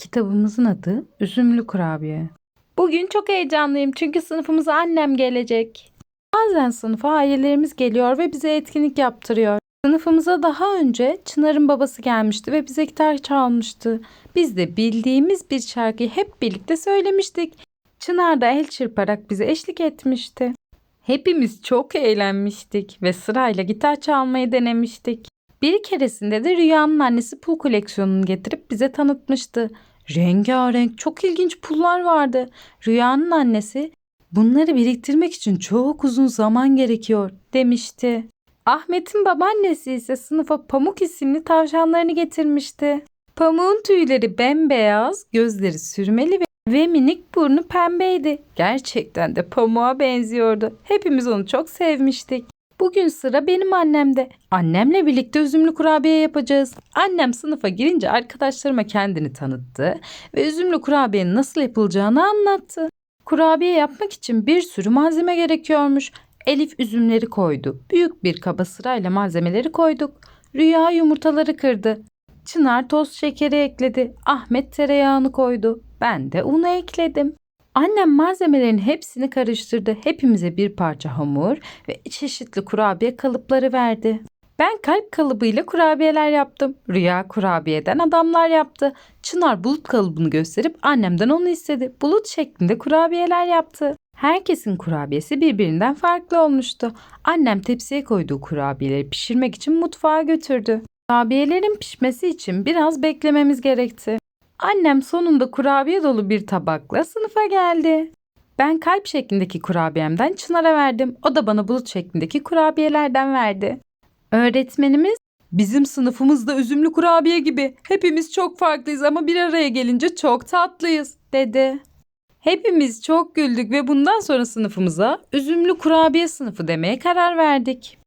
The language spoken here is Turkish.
Kitabımızın adı Üzümlü Kurabiye. Bugün çok heyecanlıyım çünkü sınıfımıza annem gelecek. Bazen sınıfa ailelerimiz geliyor ve bize etkinlik yaptırıyor. Sınıfımıza daha önce Çınar'ın babası gelmişti ve bize gitar çalmıştı. Biz de bildiğimiz bir şarkıyı hep birlikte söylemiştik. Çınar da el çırparak bize eşlik etmişti. Hepimiz çok eğlenmiştik ve sırayla gitar çalmayı denemiştik. Bir keresinde de Rüya'nın annesi pul koleksiyonunu getirip bize tanıtmıştı. Rengarenk çok ilginç pullar vardı. Rüya'nın annesi bunları biriktirmek için çok uzun zaman gerekiyor demişti. Ahmet'in babaannesi ise sınıfa Pamuk isimli tavşanlarını getirmişti. Pamuğun tüyleri bembeyaz, gözleri sürmeli ve, ve minik burnu pembeydi. Gerçekten de pamuğa benziyordu. Hepimiz onu çok sevmiştik. Bugün sıra benim annemde. Annemle birlikte üzümlü kurabiye yapacağız. Annem sınıfa girince arkadaşlarıma kendini tanıttı ve üzümlü kurabiyenin nasıl yapılacağını anlattı. Kurabiye yapmak için bir sürü malzeme gerekiyormuş. Elif üzümleri koydu. Büyük bir kaba sırayla malzemeleri koyduk. Rüya yumurtaları kırdı. Çınar toz şekeri ekledi. Ahmet tereyağını koydu. Ben de unu ekledim. Annem malzemelerin hepsini karıştırdı. Hepimize bir parça hamur ve çeşitli kurabiye kalıpları verdi. Ben kalp kalıbıyla kurabiyeler yaptım. Rüya kurabiyeden adamlar yaptı. Çınar bulut kalıbını gösterip annemden onu istedi. Bulut şeklinde kurabiyeler yaptı. Herkesin kurabiyesi birbirinden farklı olmuştu. Annem tepsiye koyduğu kurabiyeleri pişirmek için mutfağa götürdü. Kurabiyelerin pişmesi için biraz beklememiz gerekti. Annem sonunda kurabiye dolu bir tabakla sınıfa geldi. Ben kalp şeklindeki kurabiyemden Çınar'a verdim. O da bana bulut şeklindeki kurabiyelerden verdi. Öğretmenimiz bizim sınıfımızda üzümlü kurabiye gibi. Hepimiz çok farklıyız ama bir araya gelince çok tatlıyız dedi. Hepimiz çok güldük ve bundan sonra sınıfımıza üzümlü kurabiye sınıfı demeye karar verdik.